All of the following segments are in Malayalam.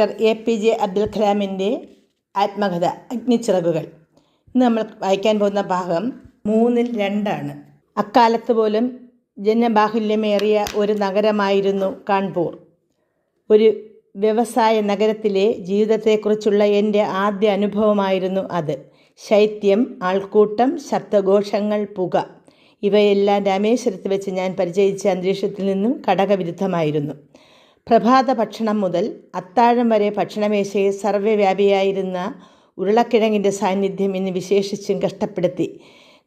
Doctor A P J Abdul കലാമിന്റെ ആത്മകഥ അഗ്നിച്ചിറകുകൾ. ഇന്ന് നമ്മൾ വായിക്കാൻ പോകുന്ന ഭാഗം മൂന്നിൽ രണ്ടാണ്. അക്കാലത്ത് പോലും ജനബാഹുല്യമേറിയ ഒരു നഗരമായിരുന്നു കാൺപൂർ. ഒരു വ്യവസായ നഗരത്തിലെ ജീവിതത്തെക്കുറിച്ചുള്ള എന്റെ ആദ്യ അനുഭവമായിരുന്നു അത്. ശൈത്യം ആൾക്കൂട്ടം ശബ്ദഘോഷങ്ങൾ പുക ഇവയെല്ലാം രാമേശ്വരത്ത് വെച്ച് ഞാൻ പരിചയിച്ച അന്തരീക്ഷത്തിൽ നിന്നും ഘടകവിരുദ്ധമായിരുന്നു പ്രഭാത ഭക്ഷണം മുതൽ അത്താഴം വരെ ഭക്ഷണമേശയിൽ സർവവ്യാപിയായിരുന്ന ഉരുളക്കിഴങ്ങിന്റെ സാന്നിധ്യം ഇന്ന് വിശേഷിച്ചും കഷ്ടപ്പെടുത്തി.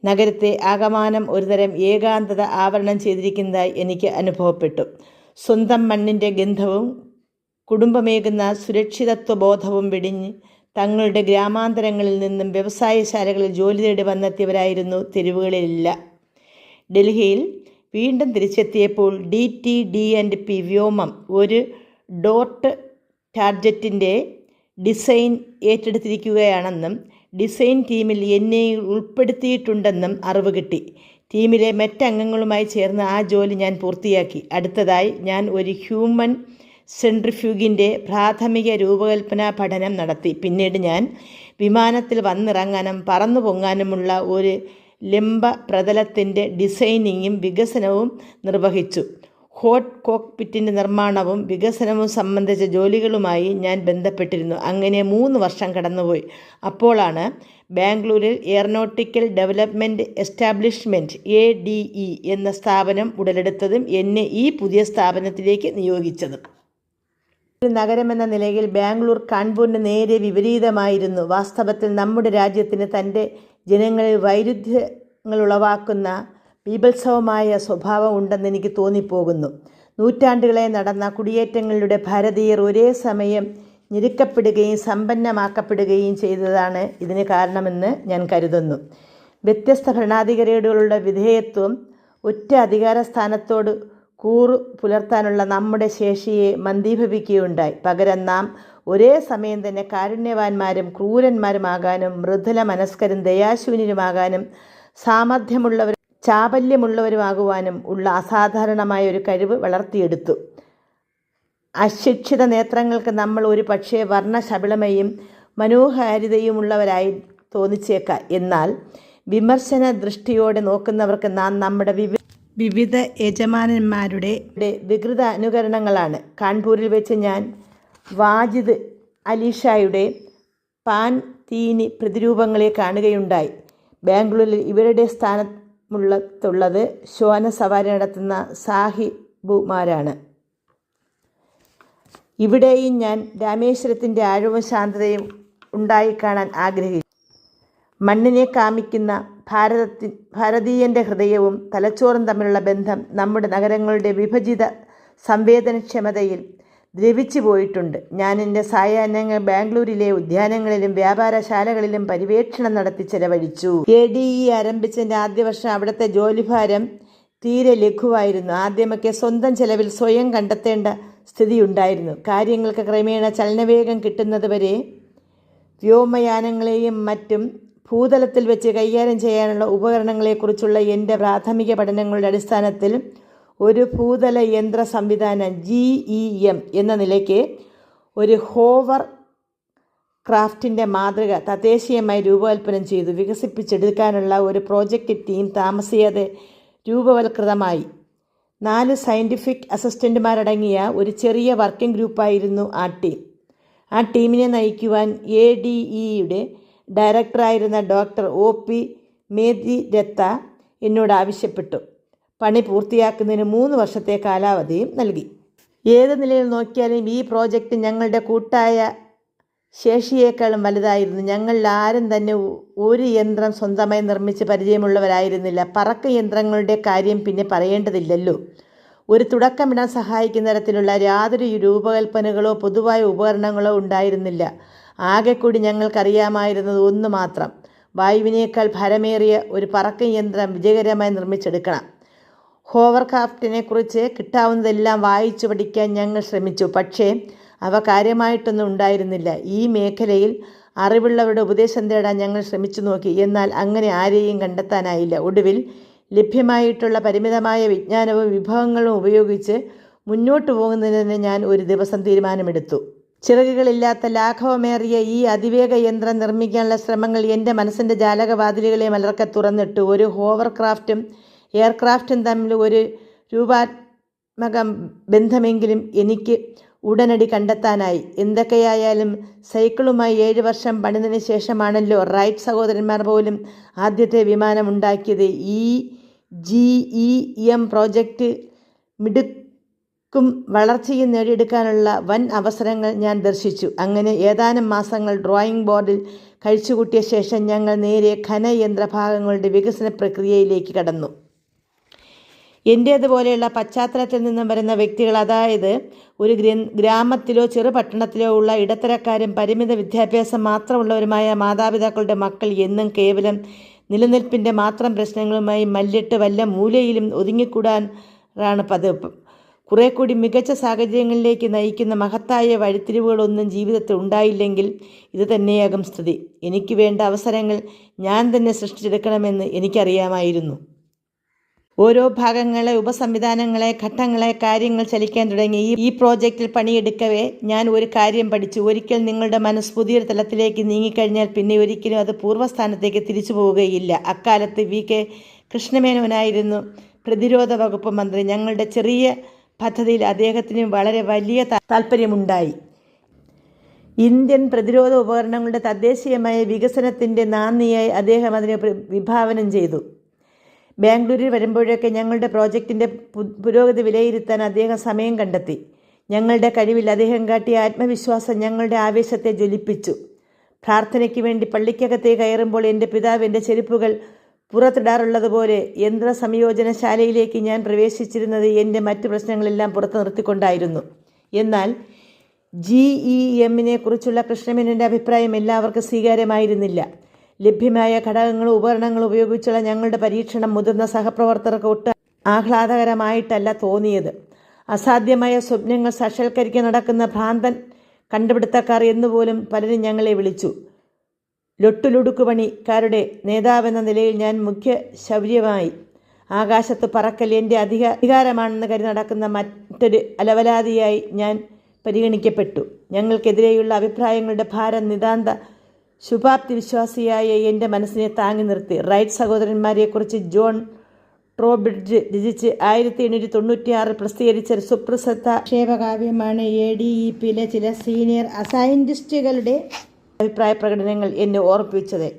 നഗരത്തെ ആകമാനം ഒരുതരം ഏകാന്തത ആവരണം ചെയ്തിരിക്കുന്നതായി എനിക്ക് അനുഭവപ്പെട്ടു. സ്വന്തം മണ്ണിന്റെ ഗന്ധവും കുടുംബമേകുന്ന സുരക്ഷിതത്വ ബോധവും വെടിഞ്ഞ് തങ്ങളുടെ ഗ്രാമാന്തരങ്ങളിൽ നിന്നും വ്യവസായശാലകളിൽ ജോലി തേടി വന്നെത്തിയവരായിരുന്നു തെരുവുകളിലില്ല. ഡൽഹിയിൽ വീണ്ടും തിരിച്ചെത്തിയപ്പോൾ D T D and P വ്യോമം ഒരു ഡോട്ട് ടാർജറ്റിന്റെ ഡിസൈൻ ഏറ്റെടുത്തിരിക്കുകയാണെന്നും ഡിസൈൻ ടീമിൽ എന്നെ ഉൾപ്പെടുത്തിയിട്ടുണ്ടെന്നും അറിവ് കിട്ടി. ടീമിലെ മറ്റംഗങ്ങളുമായി ചേർന്ന് ആ ജോലി ഞാൻ പൂർത്തിയാക്കി. അടുത്തതായി ഞാൻ ഒരു ഹ്യൂമൻ സെൻട്രിഫ്യൂഗിന്റെ പ്രാഥമിക രൂപകൽപ്പന പഠനം നടത്തി. പിന്നീട് ഞാൻ വിമാനത്തിൽ വന്നിറങ്ങാനും പറന്നു പൊങ്ങാനുമുള്ള ഒരു ലംബ പ്രതലത്തിന്റെ ഡിസൈനിങ്ങും വികസനവും നിർവഹിച്ചു. ഹോട്ട് കോക്ക്പിറ്റിന്റെ നിർമ്മാണവും വികസനവും സംബന്ധിച്ച ജോലികളുമായി ഞാൻ ബന്ധപ്പെട്ടിരുന്നു. അങ്ങനെ മൂന്ന് വർഷം കടന്നുപോയി. അപ്പോഴാണ് ബാംഗ്ലൂരിൽ aeronautical development establishment A D E എന്ന സ്ഥാപനം ഉടലെടുത്തതും എന്നെ ഈ പുതിയ സ്ഥാപനത്തിലേക്ക് നിയോഗിച്ചതും. ഒരു നഗരമെന്ന നിലയിൽ ബാംഗ്ലൂർ കാൺപൂരിന് നേരെ വിപരീതമായിരുന്നു. വാസ്തവത്തിൽ നമ്മുടെ രാജ്യത്തിന് തന്റെ ജനങ്ങളിൽ വൈരുദ്ധ്യങ്ങൾ ഉളവാക്കുന്ന ബീഭത്സവമായ സ്വഭാവം ഉണ്ടെന്ന് എനിക്ക് തോന്നിപ്പോകുന്നു. നൂറ്റാണ്ടുകളെ നടന്ന കുടിയേറ്റങ്ങളുടെ ഭാരതീയർ ഒരേ സമയം ഞെരുക്കപ്പെടുകയും സമ്പന്നമാക്കപ്പെടുകയും ചെയ്തതാണ് ഇതിന് കാരണമെന്ന് ഞാൻ കരുതുന്നു. വ്യത്യസ്ത ഭരണാധികാരികളുടെ വിധേയത്വം ഒറ്റ അധികാര സ്ഥാനത്തോട് കൂറു പുലർത്താനുള്ള നമ്മുടെ ശേഷിയെ മന്ദീഭവിക്കുകയുണ്ടായി. പകരം നാം ഒരേ സമയം തന്നെ കാരുണ്യവാന്മാരും ക്രൂരന്മാരുമാകാനും മൃദുല മനസ്കരും ദയാശൂന്യരുമാകാനും സാമർഥ്യമുള്ളവർ ചാബല്യമുള്ളവരുമാകുവാനും ഉള്ള അസാധാരണമായ ഒരു കഴിവ് വളർത്തിയെടുത്തു. അശിക്ഷിത നേത്രങ്ങൾക്ക് നമ്മൾ ഒരു പക്ഷേ വർണശബളമയും മനോഹാരിതയുമുള്ളവരായി തോന്നിച്ചേക്കാം. എന്നാൽ വിമർശന ദൃഷ്ടിയോടെ നോക്കുന്നവർക്ക് നാം നമ്മുടെ വിവി വിവിധ യജമാനന്മാരുടെ വികൃത അനുകരണങ്ങളാണ്. കാൺപൂരിൽ വെച്ച് ഞാൻ വാജിദ് അലിഷായുടെ പാൻ തീനി പ്രതിരൂപങ്ങളെ കാണുകയുണ്ടായി. ബാംഗ്ലൂരിൽ ഇവരുടെ സ്ഥാനമുള്ളത്തുള്ളത് ശോന സവാരി നടത്തുന്ന സാഹിബുമാരാണ്. ഇവിടെയും ഞാൻ രാമേശ്വരത്തിന്റെ ആഴവും ശാന്തതയും ഉണ്ടായി കാണാൻ ആഗ്രഹിച്ചു മണ്ണിനെ കാമിക്കുന്ന ഭാരതത്തി ഭാരതീയന്റെ ഹൃദയവും തലച്ചോറും തമ്മിലുള്ള ബന്ധം നമ്മുടെ നഗരങ്ങളുടെ വിഭജിത സംവേദനക്ഷമതയിൽ ദ്രവിച്ചു പോയിട്ടുണ്ട്. ഞാൻ എന്റെ സായാഹ്നങ്ങൾ ബാംഗ്ലൂരിലെ ഉദ്യാനങ്ങളിലും വ്യാപാരശാലകളിലും പര്യവേക്ഷണം നടത്തി ചെലവഴിച്ചു. എ ഡി ഇ ആരംഭിച്ചതിന്റെ ആദ്യ വർഷം അവിടുത്തെ ജോലിഭാരം തീരെ ലഘുവായിരുന്നു. ആദ്യമൊക്കെ സ്വന്തം ചെലവിൽ സ്വയം കണ്ടെത്തേണ്ട സ്ഥിതിയുണ്ടായിരുന്നു. കാര്യങ്ങൾക്ക് ക്രമേണ ചലനവേഗം കിട്ടുന്നതുവരെ വ്യോമയാനങ്ങളെയും മറ്റും ഭൂതലത്തിൽ വെച്ച് കൈകാര്യം ചെയ്യാനുള്ള ഉപകരണങ്ങളെക്കുറിച്ചുള്ള എന്റെ പ്രാഥമിക പഠനങ്ങളുടെ അടിസ്ഥാനത്തിൽ ഒരു ഭൂതല യന്ത്ര സംവിധാനം ജി ഇ എം എന്ന നിലയ്ക്ക് ഒരു ഹോവർ ക്രാഫ്റ്റിന്റെ മാതൃക തദ്ദേശീയമായി രൂപകൽപ്പന ചെയ്തു. വികസിപ്പിച്ചെടുക്കാനുള്ള ഒരു പ്രോജക്റ്റ് ടീം താമസിയാതെ രൂപവൽകൃതമായി. നാല് സയന്റിഫിക് അസിസ്റ്റന്റുമാരടങ്ങിയ ഒരു ചെറിയ വർക്കിംഗ് ഗ്രൂപ്പായിരുന്നു ആ ടീം. ആ ടീമിനെ നയിക്കുവാൻ എ ഡി ഇയുടെ ഡയറക്ടറായിരുന്ന ഡോക്ടർ ഒ പി മേദിരത്ത എന്നോട് ആവശ്യപ്പെട്ടു. പണി പൂർത്തിയാക്കുന്നതിന് മൂന്ന് വർഷത്തെ കാലാവധിയും നൽകി. ഏത് നിലയിൽ നോക്കിയാലും ഈ പ്രോജക്റ്റ് ഞങ്ങളുടെ കൂട്ടായ ശേഷിയേക്കാളും വലുതായിരുന്നു. ഞങ്ങളിൽ ആരും തന്നെ ഒരു യന്ത്രം സ്വന്തമായി നിർമ്മിച്ച് പരിചയമുള്ളവരായിരുന്നില്ല. പറക്ക യന്ത്രങ്ങളുടെ കാര്യം പിന്നെ പറയേണ്ടതില്ലല്ലോ. ഒരു തുടക്കമിടാൻ സഹായിക്കുന്ന തരത്തിലുള്ള യാതൊരു രൂപകൽപ്പനകളോ പൊതുവായ ഉപകരണങ്ങളോ ഉണ്ടായിരുന്നില്ല. ആകെ കൂടി ഞങ്ങൾക്കറിയാമായിരുന്നത് ഒന്ന് മാത്രം. വായുവിനേക്കാൾ ഭരമേറിയ ഒരു പറക്കും യന്ത്രം വിജയകരമായി നിർമ്മിച്ചെടുക്കണം. ഹോവർ കുറിച്ച് കിട്ടാവുന്നതെല്ലാം വായിച്ചു പഠിക്കാൻ ഞങ്ങൾ ശ്രമിച്ചു. പക്ഷേ അവ കാര്യമായിട്ടൊന്നും ഉണ്ടായിരുന്നില്ല. ഈ മേഖലയിൽ അറിവുള്ളവരുടെ ഉപദേശം തേടാൻ ഞങ്ങൾ ശ്രമിച്ചു നോക്കി. എന്നാൽ അങ്ങനെ ആരെയും കണ്ടെത്താനായില്ല. ഒടുവിൽ ലഭ്യമായിട്ടുള്ള പരിമിതമായ വിജ്ഞാനവും വിഭവങ്ങളും ഉപയോഗിച്ച് മുന്നോട്ട് പോകുന്നതിന് ഞാൻ ഒരു ദിവസം തീരുമാനമെടുത്തു. ചിറകുകളില്ലാത്ത ലാഘവമേറിയ ഈ അതിവേഗ യന്ത്രം നിർമ്മിക്കാനുള്ള ശ്രമങ്ങൾ എന്റെ മനസ്സിന്റെ ജാലകവാതിലുകളെ മലർക്ക തുറന്നിട്ടു. ഒരു ഹോവർക്രാഫ്റ്റും എയർക്രാഫ്റ്റും തമ്മിൽ ഒരു രൂപാത്മക ബന്ധമെങ്കിലും എനിക്ക് ഉടനടി കണ്ടെത്താനായി. എന്തൊക്കെയായാലും സൈക്കിളുമായി ഏഴ് വർഷം പണിതിന് ശേഷമാണല്ലോ റൈറ്റ് സഹോദരന്മാർ പോലും ആദ്യത്തെ വിമാനം ഉണ്ടാക്കിയത്. ഈ ജി ഇ എം പ്രോജക്റ്റ് മിടുക്കും വളർച്ചയും നേടിയെടുക്കാനുള്ള വൻ അവസരങ്ങൾ ഞാൻ ദർശിച്ചു. അങ്ങനെ ഏതാനും മാസങ്ങൾ ഡ്രോയിങ് ബോർഡിൽ കഴിച്ചുകൂട്ടിയ ശേഷം ഞങ്ങൾ നേരെ ഖനയന്ത്രഭാഗങ്ങളുടെ വികസന പ്രക്രിയയിലേക്ക് കടന്നു. എന്റേതുപോലെയുള്ള പശ്ചാത്തലത്തിൽ നിന്നും വരുന്ന വ്യക്തികൾ അതായത് ഒരു ഗ്രാമത്തിലോ ചെറുപട്ടണത്തിലോ ഉള്ള ഇടത്തരക്കാരും പരിമിത വിദ്യാഭ്യാസം മാത്രമുള്ളവരുമായ മാതാപിതാക്കളുടെ മക്കൾ എന്നും കേവലം നിലനിൽപ്പിന്റെ മാത്രം പ്രശ്നങ്ങളുമായി മല്ലിട്ട് വല്ല മൂലയിലും ഒതുങ്ങിക്കൂടാൻ ാണ് പതിവ്. കുറേ കൂടി മികച്ച സാഹചര്യങ്ങളിലേക്ക് നയിക്കുന്ന മഹത്തായ വഴിത്തിരിവുകളൊന്നും ജീവിതത്തിൽ ഉണ്ടായില്ലെങ്കിൽ ഇത് തന്നെയാകും സ്ഥിതി. എനിക്ക് വേണ്ട അവസരങ്ങൾ ഞാൻ തന്നെ സൃഷ്ടിച്ചെടുക്കണമെന്ന് എനിക്കറിയാമായിരുന്നു. ഓരോ ഭാഗങ്ങളെ ഉപസംവിധാനങ്ങളെ ഘട്ടങ്ങളെ കാര്യങ്ങൾ ചലിക്കാൻ തുടങ്ങി ഈ ഈ പ്രോജക്റ്റിൽ പണിയെടുക്കവേ ഞാൻ ഒരു കാര്യം പഠിച്ചു. ഒരിക്കൽ നിങ്ങളുടെ മനസ്സ് പുതിയൊരു തലത്തിലേക്ക് നീങ്ങിക്കഴിഞ്ഞാൽ പിന്നെ ഒരിക്കലും അത് പൂർവസ്ഥാനത്തേക്ക് തിരിച്ചു പോവുകയില്ല. അക്കാലത്ത് വി കെ കൃഷ്ണമേനോനായിരുന്നു പ്രതിരോധ വകുപ്പ് മന്ത്രി. ഞങ്ങളുടെ ചെറിയ പദ്ധതിയിൽ അദ്ദേഹത്തിന് വളരെ വലിയ താല്പര്യമുണ്ടായി. ഇന്ത്യൻ പ്രതിരോധ ഉപകരണങ്ങളുടെ തദ്ദേശീയമായ വികസനത്തിന്റെ നാന്ദിയായി അദ്ദേഹം അതിനെ വിഭാവനം ചെയ്തു. ബാംഗ്ലൂരിൽ വരുമ്പോഴൊക്കെ ഞങ്ങളുടെ പ്രോജക്റ്റിന്റെ പുരോഗതി വിലയിരുത്താൻ അദ്ദേഹം സമയം കണ്ടെത്തി. ഞങ്ങളുടെ കഴിവിൽ അദ്ദേഹം കാട്ടിയ ആത്മവിശ്വാസം ഞങ്ങളുടെ ആവേശത്തെ ജ്വലിപ്പിച്ചു. പ്രാർത്ഥനയ്ക്ക് വേണ്ടി പള്ളിക്കകത്തേ കയറുമ്പോൾ എന്റെ പിതാവ് എന്റെ ചെരുപ്പുകൾ പുറത്തിടാറുള്ളതുപോലെ യന്ത്ര സംയോജനശാലയിലേക്ക് ഞാൻ പ്രവേശിച്ചിരുന്നത് എന്റെ മറ്റ് പ്രശ്നങ്ങളെല്ലാം പുറത്തു നിർത്തിക്കൊണ്ടായിരുന്നു. എന്നാൽ ജി ഇ എമ്മിനെ കുറിച്ചുള്ള കൃഷ്ണമേനോന്റെ അഭിപ്രായം എല്ലാവർക്കും സ്വീകാര്യമായിരുന്നില്ല. ലഭ്യമായ ഘടകങ്ങളും ഉപകരണങ്ങളും ഉപയോഗിച്ചുള്ള ഞങ്ങളുടെ പരീക്ഷണം മുതിർന്ന സഹപ്രവർത്തകർക്ക് ഒട്ട് ആഹ്ലാദകരമായിട്ടല്ല തോന്നിയത്. അസാധ്യമായ സ്വപ്നങ്ങൾ സാക്ഷാത്കരിക്കാൻ നടക്കുന്ന ഭ്രാന്തൻ കണ്ടുപിടുത്തക്കാർ എന്നുപോലും പലരും ഞങ്ങളെ വിളിച്ചു. ലൊട്ടുലുടുക്ക് പണിക്കാരുടെ നേതാവെന്ന നിലയിൽ ഞാൻ മുഖ്യ ശൗര്യമായി. ആകാശത്ത് പറക്കൽ എന്റെ അധിക അധികാരമാണെന്ന് കരുതി നടക്കുന്ന മറ്റൊരു അലവലാതിയായി ഞാൻ പരിഗണിക്കപ്പെട്ടു. ഞങ്ങൾക്കെതിരെയുള്ള അഭിപ്രായങ്ങളുടെ ഭാരം നിതാന്ത ശുഭാപ്തി വിശ്വാസിയായ എന്റെ മനസ്സിനെ താങ്ങി നിർത്തി. റൈറ്റ് സഹോദരന്മാരെക്കുറിച്ച് ജോൺ ട്രോബ്രിഡ്ജ് രചിച്ച് ആയിരത്തി എണ്ണൂറ്റി തൊണ്ണൂറ്റിയാറിൽ പ്രസിദ്ധീകരിച്ച ഒരു സുപ്രസിദ്ധ ക്ഷേപകാവ്യമാണ് എ ഡി ഇ പിയിലെ ചില സീനിയർ സയന്റിസ്റ്റുകളുടെ അഭിപ്രായ പ്രകടനങ്ങൾ എന്നെ ഓർപ്പിച്ചത്.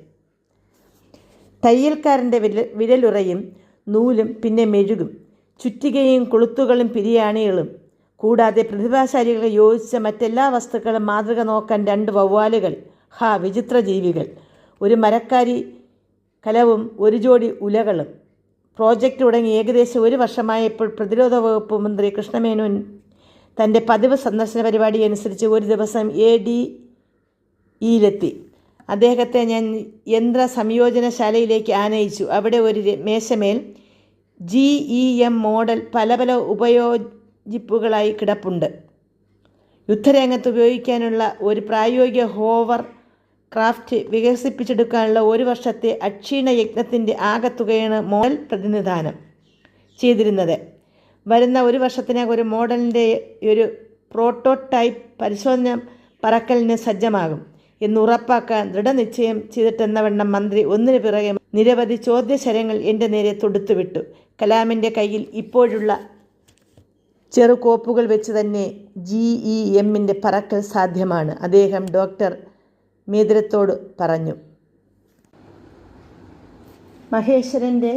തയ്യൽക്കാരന്റെ വിരൽ വിരലുറയും നൂലും പിന്നെ മെഴുകും ചുറ്റികയും കൊളുത്തുകളും പിരിയാണികളും കൂടാതെ പ്രതിഭാശാലികളെ യോജിച്ച മറ്റെല്ലാ വസ്തുക്കളും മാതൃക നോക്കാൻ രണ്ട് വവ്വാലുകൾ ഹാ വിചിത്ര ജീവികൾ ഒരു മരക്കാരി കലവും ഒരു ജോഡി ഉലകളും. പ്രോജക്റ്റ് തുടങ്ങി ഏകദേശം ഒരു വർഷമായപ്പോൾ പ്രതിരോധ വകുപ്പ് മന്ത്രി കൃഷ്ണമേനോൻ തന്റെ പതിവ് സന്ദർശന പരിപാടി അനുസരിച്ച് ഒരു ദിവസം എ ഡി ഇയിലെത്തി അദ്ദേഹത്തെ ഞാൻ യന്ത്ര സംയോജനശാലയിലേക്ക് ആനയിച്ചു. അവിടെ ഒരു മേശമേൽ ജി ഇ എം മോഡൽ പല പല ഉപയോജിപ്പുകളായി കിടപ്പുണ്ട്. യുദ്ധരംഗത്ത് ഉപയോഗിക്കാനുള്ള ഒരു പ്രായോഗിക ഹോവർ ക്രാഫ്റ്റ് വികസിപ്പിച്ചെടുക്കാനുള്ള ഒരു വർഷത്തെ അക്ഷീണ യജ്ഞത്തിന്റെ ആകത്തുകയാണ് മോഡൽ പ്രതിനിധാനം ചെയ്തിരുന്നത്. വരുന്ന ഒരു വർഷത്തിനകം ഒരു മോഡലിന്റെ ഒരു പ്രോട്ടോടൈപ്പ് പരിശോധന പറക്കലിന് സജ്ജമാകും. എന്ന് ഉറപ്പാക്കാൻ ദൃഢനിശ്ചയം ചെയ്തിട്ടെന്നവണ്ണം മന്ത്രി ഒന്നിനു പിറകെ നിരവധി ചോദ്യശരങ്ങൾ എന്റെ നേരെ തൊടുത്തുവിട്ടു. കലാമിന്റെ കയ്യിൽ ഇപ്പോഴുള്ള ചെറുകോപ്പുകൾ വെച്ച് തന്നെ ജി ഇ എമ്മിന്റെ പറക്കൽ സാധ്യമാണ് അദ്ദേഹം ഡോക്ടർ മേദ്രത്തോട് പറഞ്ഞു. മഹേശ്വരന്റെ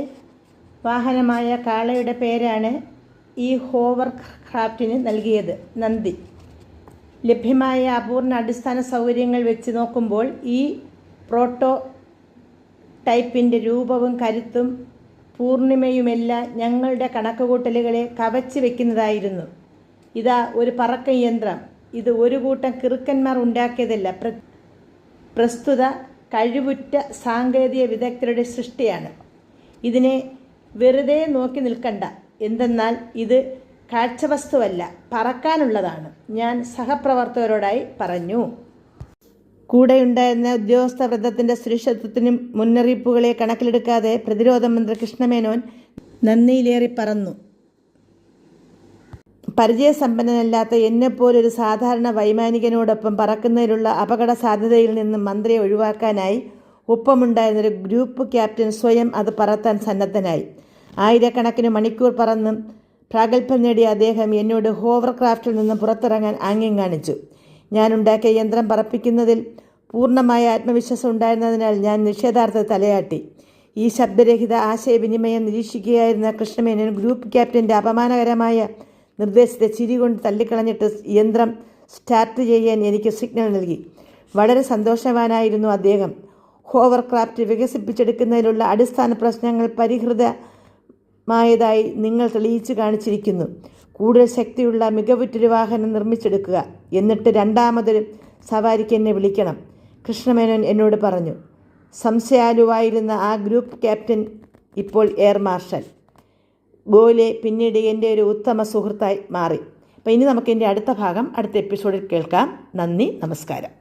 വാഹനമായ കാളയുടെ പേരാണ് ഈ ഹോവർ ക്രാഫ്റ്റിന് നൽകിയത്. നന്ദി. ലഭ്യമായ അപൂർണ അടിസ്ഥാന സൗകര്യങ്ങൾ വെച്ച് നോക്കുമ്പോൾ ഈ പ്രോട്ടോ ടൈപ്പിന്റെ രൂപവും കരുത്തും പൂർണിമയുമെല്ലാം ഞങ്ങളുടെ കണക്കുകൂട്ടലുകളെ കവച്ച് വെക്കുന്നതായിരുന്നു. ഇതാ ഒരു പറക്ക യന്ത്രം. ഇത് ഒരു കൂട്ടം കിറുക്കന്മാർ ഉണ്ടാക്കിയതല്ല പ്രസ്തുത കഴിവുറ്റ സാങ്കേതിക വിദഗ്ധരുടെ സൃഷ്ടിയാണ്. ഇതിനെ വെറുതെ നോക്കി നിൽക്കണ്ട. എന്തെന്നാൽ ഇത് കാഴ്ചവസ്തുവല്ല പറക്കാനുള്ളതാണ്. ഞാൻ സഹപ്രവർത്തകരോടായി പറഞ്ഞു. കൂടെയുണ്ടായിരുന്ന ഉദ്യോഗസ്ഥ വൃദ്ധത്തിന്റെ സുരക്ഷിതത്വത്തിനും മുന്നറിയിപ്പുകളെ കണക്കിലെടുക്കാതെ പ്രതിരോധ മന്ത്രി കൃഷ്ണമേനോൻ നന്ദിയിലേറി പറന്നു. പരിചയസമ്പന്നനല്ലാത്ത എന്നെപ്പോലൊരു സാധാരണ വൈമാനികനോടൊപ്പം പറക്കുന്നതിലുള്ള അപകട സാധ്യതയിൽ നിന്ന് മന്ത്രിയെ ഒഴിവാക്കാനായി ഒപ്പമുണ്ടായിരുന്നൊരു ഗ്രൂപ്പ് ക്യാപ്റ്റൻ സ്വയം അത് പറത്താൻ സന്നദ്ധനായി. ആയിരക്കണക്കിന് മണിക്കൂർ പറന്ന് പ്രാഗൽഭ്യം നേടിയ അദ്ദേഹം എന്നോട് ഹോവർക്രാഫ്റ്റിൽ നിന്ന് പുറത്തിറങ്ങാൻ ആംഗ്യം കാണിച്ചു. ഞാനുണ്ടാക്കിയ യന്ത്രം പറപ്പിക്കുന്നതിൽ പൂർണമായ ആത്മവിശ്വാസം ഉണ്ടായിരുന്നതിനാൽ ഞാൻ നിഷേധാർത്ഥ തലയാട്ടി. ഈ ശബ്ദരഹിത ആശയവിനിമയം നിരീക്ഷിക്കുകയായിരുന്ന കൃഷ്ണമേനോൻ ഗ്രൂപ്പ് ക്യാപ്റ്റന്റെ അപമാനകരമായ നിർദ്ദേശത്തെ ചിരി കൊണ്ട് തള്ളിക്കളഞ്ഞിട്ട് യന്ത്രം സ്റ്റാർട്ട് ചെയ്യാൻ എനിക്ക് സിഗ്നൽ നൽകി. വളരെ സന്തോഷവാനായിരുന്നു അദ്ദേഹം. ഹോവർക്രാഫ്റ്റ് വികസിപ്പിച്ചെടുക്കുന്നതിലുള്ള അടിസ്ഥാന പ്രശ്നങ്ങൾ പരിഹൃതമായതായി നിങ്ങൾ തെളിയിച്ചു കാണിച്ചിരിക്കുന്നു. കൂടുതൽ ശക്തിയുള്ള മികവുറ്റൊരു വാഹനം നിർമ്മിച്ചെടുക്കുക. എന്നിട്ട് രണ്ടാമതൊരു സവാരിക്ക് എന്നെ വിളിക്കണം. കൃഷ്ണമേനോൻ എന്നോട് പറഞ്ഞു. സംശയാലുവായിരുന്ന ആ ഗ്രൂപ്പ് ക്യാപ്റ്റൻ ഇപ്പോൾ എയർ മാർഷൽ. ഗോലെ പിന്നീട് എന്റെ ഒരു ഉത്തമ സുഹൃത്തായി മാറി. അപ്പോൾ ഇനി നമുക്ക് എന്റെ അടുത്ത ഭാഗം അടുത്ത എപ്പിസോഡിൽ കേൾക്കാം. നന്ദി നമസ്കാരം.